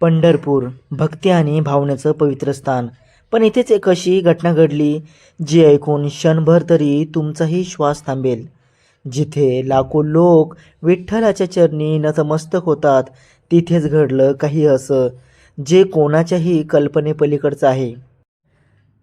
पंढरपूर भक्ती आणि भावनेचं पवित्र स्थान. पण इथेच एक अशी घटना घडली जी ऐकून क्षणभर तरी तुमचाही श्वास थांबेल. जिथे लाखो लोक विठ्ठलाच्या चरणी नतमस्तक होतात तिथेच घडलं काही असं जे कोणाच्याही कल्पनेपलीकडचं आहे.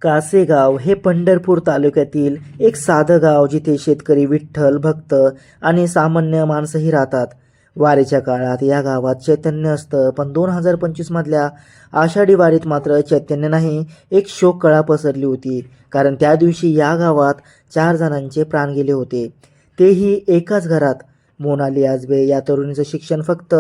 कासेगाव हे पंढरपूर तालुक्यातील एक साधं गाव जिथे शेतकरी विठ्ठल भक्त आणि सामान्य माणसंही राहतात. वारीच्या काळात या गावात चैतन्य असतं. पण दोन हजार पंचवीसमधल्या आषाढी वारीत मात्र चैतन्य नाही एक शोक कळा पसरली होती. कारण त्या दिवशी या गावात चार जणांचे प्राण गेले होते. तेही एकाच घरात. मोनाली आजबे या तरुणीचं शिक्षण फक्त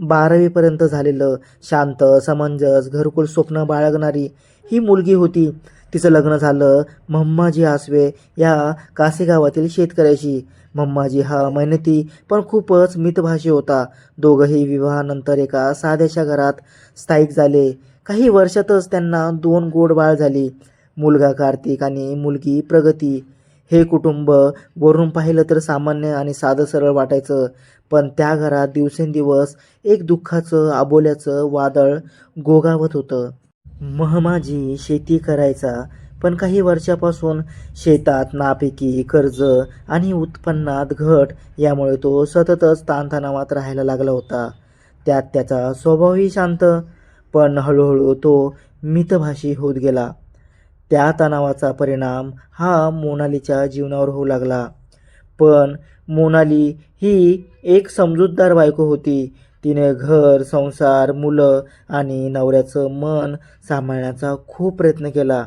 बारावीपर्यंत झालेलं. शांत समंजस घरकुल स्वप्न बाळगणारी ही मुलगी होती. तिचं लग्न झालं म्हाजी आसवे या कासेगावातील शेतकऱ्याशी. मम्माजी हा मेहनती पण खूपच मितभाषी होता. दोघंही विवाहानंतर एका साध्याशा घरात स्थायिक झाले. काही वर्षातच त्यांना दोन गोड बाळ झाली. मुलगा कार्तिक आणि मुलगी प्रगती. हे कुटुंब वरून पाहिलं तर सामान्य आणि साधं सरळ वाटायचं. पण त्या घरात दिवसेंदिवस एक दुःखाचं आबोल्याचं वादळ गोगावत होतं. महमाजी शेती करायचा पण काही वर्षापासून शेतात नापिकी कर्ज आणि उत्पन्नात घट यामुळे तो सततच ताणतणावात राहायला लागला होता. त्यात त्याचा स्वभावही शांत पण हळूहळू तो मितभाषी होत गेला. त्या तणावाचा परिणाम हा मोनालीच्या जीवनावर होऊ लागला. पण मोनाली ही एक समजूतदार बायको होती. तिने घर संसार मुलं आणि नवऱ्याचं मन सांभाळण्याचा खूप प्रयत्न केला.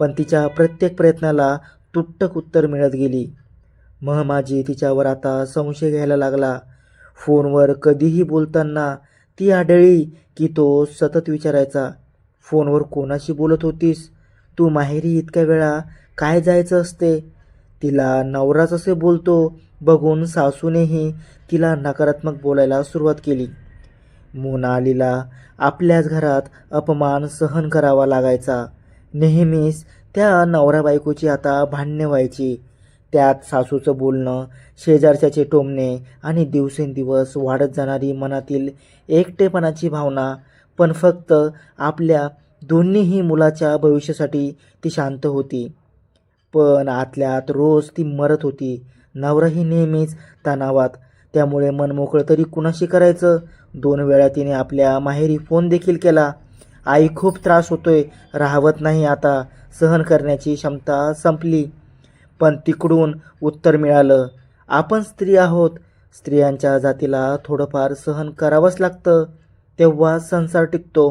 पण तिच्या प्रत्येक प्रयत्नाला तुटक उत्तर मिळत गेली. महमाजी तिच्यावर आता संशय घ्यायला लागला. फोनवर कधीही बोलताना ती आढळली की तो सतत विचारायचा फोनवर कोणाशी बोलत होतीस? तू माहेरी इतक्या वेळा काय जायचं असते? तिला नवराच असे बोलतो बघून सासूनेही तिला नकारात्मक बोलायला सुरुवात केली. मोनालीला आपल्याच घरात अपमान सहन करावा लागायचा. नेहमीच त्या नवरा बायकोची आता भांडणे व्हायची. त्यात सासूचं बोलणं शेजारच्याचे टोमणे आणि दिवसेंदिवस वाढत जाणारी मनातील एकटेपणाची भावना पण फक्त आपल्या दोन्हीही मुलाच्या भविष्यासाठी ती शांत होती. पण आतल्यात रोज ती मरत होती. नवराही नेहमीच तणावात. त्यामुळे मन मोकळं तरी कुणाशी करायचं? दोन वेळा तिने आपल्या माहेरी फोन देखील केला. आई खूप त्रास होतोय राहवत नाही आता सहन करण्याची क्षमता संपली. पण तिकडून उत्तर मिळालं आपण स्त्री आहोत. स्त्रियांच्या जातीला थोडंफार सहन करावंच लागतं तेव्हा संसार टिकतो.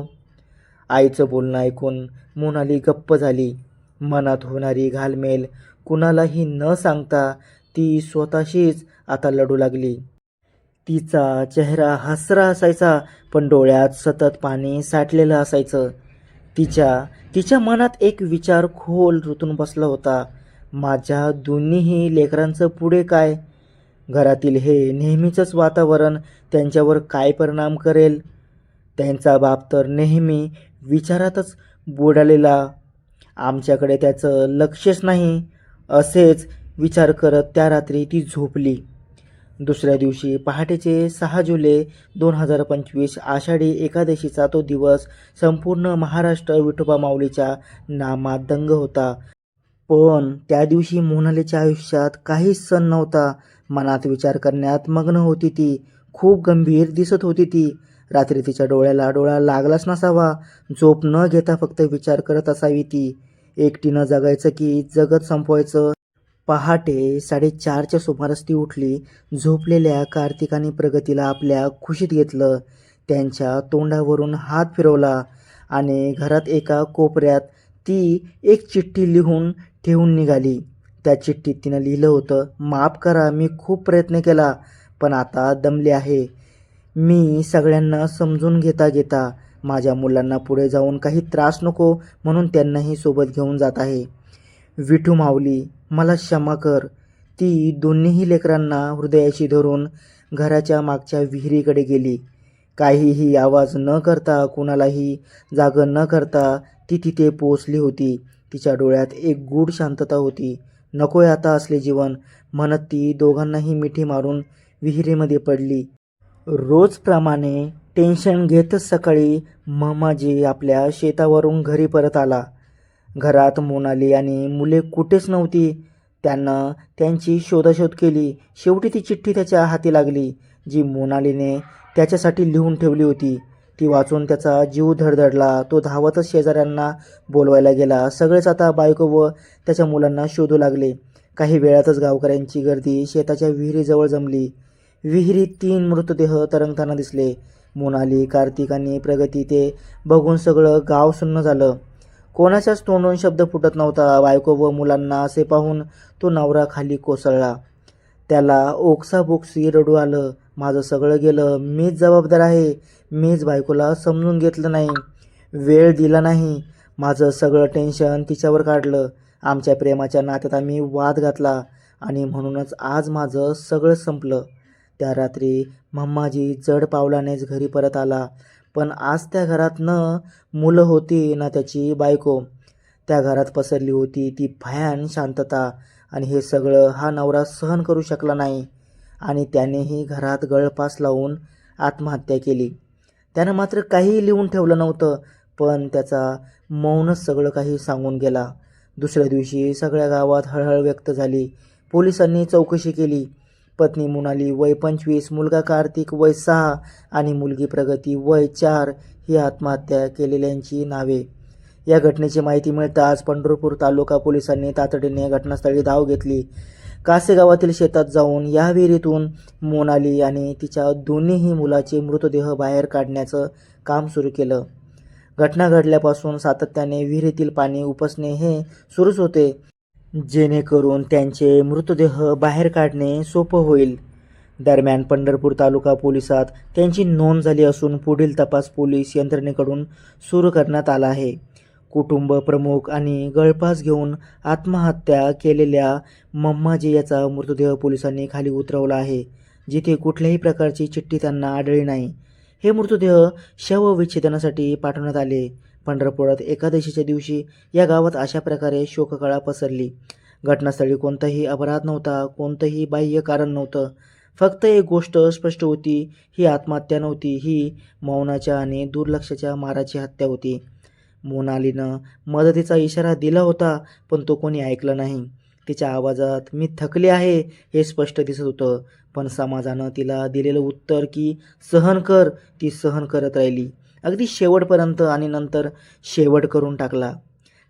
आईचं बोलणं ऐकून मोनाली गप्प झाली. मनात होणारी घालमेल कुणालाही न सांगता ती स्वतःशीच आता लढू लागली. तिचा चेहरा हसरा असायचा पण डोळ्यात सतत पाणी साठलेलं असायचं. तिच्या तिच्या मनात एक विचार खोल रुतून बसला होता. माझ्या दोन्हीही लेकरांचं पुढे काय? घरातील हे नेहमीचंच वातावरण त्यांच्यावर काय परिणाम करेल? त्यांचा बाप तर नेहमी विचारातच बुडालेला. आमच्याकडे त्याचं लक्षच नाही. असेच विचार करत त्या रात्री ती झोपली. दुसऱ्या दिवशी पहाटेचे सहा जुलै दोन हजार पंचवीस आषाढी एकादशीचा तो दिवस संपूर्ण महाराष्ट्र विठोबा माऊलीच्या नामात दंग होता. पण त्या दिवशी मोनालीच्या आयुष्यात काहीच सण नव्हता. मनात विचार करण्यात मग्न होती ती. खूप गंभीर दिसत होती ती. रात्री तिच्या डोळ्याला डोळा लागलाच नसावा. झोप न घेता फक्त विचार करत असावी ती. एकटीनं जगायचं की जगत संपवायचं? पहाटे साडेचारच्या सुमारास ती उठली झोपलेल्या कार्तिकाने प्रगतीला आपल्या खुशीत घेतलं. त्यांच्या तोंडावरून हात फिरवला आणि घरात एका कोपऱ्यात ती एक चिठ्ठी लिहून ठेवून निघाली. त्या चिठ्ठीत तिनं लिहिलं होतं माफ करा मी खूप प्रयत्न केला पण आता दमले आहे. मी सगळ्यांना समजून घेता घेता माझ्या मुलांना पुढे जाऊन काही त्रास नको म्हणून त्यांनाही सोबत घेऊन जात आहे. विठू माऊली मला क्षमा कर. ती दोन्हीही लेकरांना हृदयाशी धरून घराच्या मागच्या विहिरीकडे गेली. काहीही आवाज न करता कुणालाही जागं न करता ती तिथे पोचली होती. तिच्या डोळ्यात एक गूढ शांतता होती. नकोय आता असले जीवन. म्हणत ती दोघांनाही मिठी मारून विहिरीमध्ये पडली. रोजप्रमाणे टेन्शन घेतच सकाळी मामाजी आपल्या शेतावरून घरी परत आला. घरात मोनाली आणि मुले कुठेच नव्हती. त्यानं त्यांची शोधाशोध केली. शेवटी ती चिठ्ठी त्याच्या हाती लागली जी मोनालीने त्याच्यासाठी लिहून ठेवली होती. ती वाचून त्याचा जीव धडधडला. तो धावतच शेजाऱ्यांना बोलवायला गेला. सगळेच आता बायको व त्याच्या मुलांना शोधू लागले. काही वेळातच गावकऱ्यांची गर्दी शेताच्या विहिरीजवळ जमली. विहिरीत तीन मृतदेह तरंगताना दिसले. मोनाली कार्तिक आणि प्रगती ते बघून सगळं गाव सुन्न झालं. कोणाच्याच तोंडून शब्द फुटत नव्हता. बायको व मुलांना असे पाहून तो नवरा खाली कोसळला. त्याला ओक्साबोक्सी रडू आलं. माझं सगळं गेलं. मीच जबाबदार आहे. मीच बायकोला समजून घेतलं नाही. वेळ दिला नाही. माझं सगळं टेन्शन तिच्यावर काढलं. आमच्या प्रेमाच्या नात्यात आम्ही वाद घातला आणि म्हणूनच आज माझं सगळं संपलं. त्या रात्री मम्माजी जड पावलानेच घरी परत आला. पण आज त्या घरात न मुलं होती ना त्याची बायको. त्या घरात पसरली होती ती भयान शांतता आणि हे सगळं हा नवरा सहन करू शकला नाही. आणि त्यानेही घरात गळपास लावून आत्महत्या केली. त्यानं मात्र काहीही लिहून ठेवलं नव्हतं पण त्याचा मौनच सगळं काही सांगून गेला. दुसऱ्या दिवशी सगळ्या गावात हळहळ व्यक्त झाली. पोलिसांनी चौकशी केली. पत्नी मोनाली वय पंचवीस मुलगा कार्तिक वय सहा आणि मुलगी प्रगती वय चार ही आत्महत्या केलेल्यांची नावे. या घटनेची माहिती मिळताच पंढरपूर तालुका पोलिसांनी तातडीने घटनास्थळी धाव घेतली. कासे गावातील शेतात जाऊन या विहिरीतून मोनाली आणि तिच्या दोन्हीही मुलाचे मृतदेह बाहेर काढण्याचं काम सुरू केलं. घटना घडल्यापासून सातत्याने विहिरीतील पाणी उपसणे हे सुरूच होते. जेणेकरून त्यांचे मृतदेह बाहेर काढणे सोपं होईल. दरम्यान पंढरपूर तालुका पोलिसात त्यांची नोंद झाली असून पुढील तपास पोलीस यंत्रणेकडून सुरू करण्यात आला आहे. कुटुंब प्रमुख आणि गळफास घेऊन आत्महत्या केलेल्या मम्माजी याचा मृतदेह पोलिसांनी खाली उतरवला आहे जिथे कुठल्याही प्रकारची चिठ्ठी त्यांना आढळली नाही. हे मृतदेह शवविच्छेदनासाठी पाठवण्यात आले. पंढरपुरात एकादशीच्या दिवशी या गावात अशा प्रकारे शोककळा पसरली. घटनास्थळी कोणताही अपराध नव्हता कोणतंही बाह्य कारण नव्हतं. फक्त एक गोष्ट स्पष्ट होती ही आत्महत्या नव्हती ही मौनाच्या आणि दुर्लक्षाच्या माराची हत्या होती. मोनालीनं मदतीचा इशारा दिला होता पण तो कोणी ऐकलं नाही. तिच्या आवाजात मी थकले आहे हे स्पष्ट दिसत होतं पण समाजानं तिला दिलेलं उत्तर की सहन कर ती सहन करत राहिली. अगदी शेवटपर्यंत आणि नंतर शेवट करून टाकला.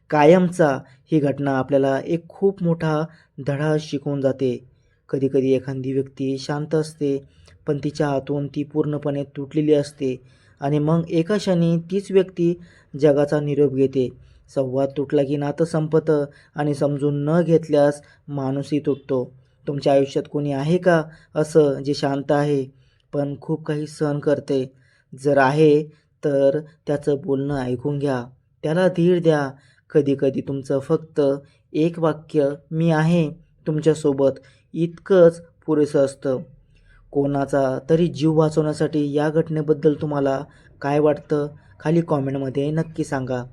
कायमचा ही घटना आपल्याला एक खूप मोठा धडा शिकवून जाते. कधीकधी एखादी व्यक्ती शांत असते पण तिच्या हातून ती पूर्णपणे तुटलेली असते आणि मग एका क्षणी तीच व्यक्ती जगाचा निरोप घेते. संवाद तुटला की नातं संपतं आणि समजून न घेतल्यास माणूसही तुटतो. तुमच्या आयुष्यात कोणी आहे का असं जे शांत आहे पण खूप काही सहन करते. जर आहे तर त्याचं बोलणं ऐकून घ्या. त्याला धीर द्या. कधीकधी तुमचं फक्त एक वाक्य मी आहे तुमच्यासोबत इतकंच पुरेसं असतं. कोणाचा तरी जीव वाचवण्यासाठी या घटनेबद्दल तुम्हाला काय वाटतं? खाली कॉमेंटमध्ये नक्की सांगा.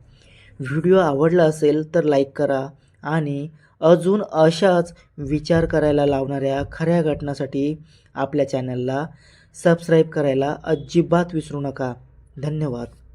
व्हिडिओ आवडला असेल तर लाईक करा आणि अजून अशाच विचार करायला लावणाऱ्या खऱ्या घटनासाठी आपल्या चॅनलला सबस्क्राईब करायला अजिबात विसरू नका. धन्यवाद.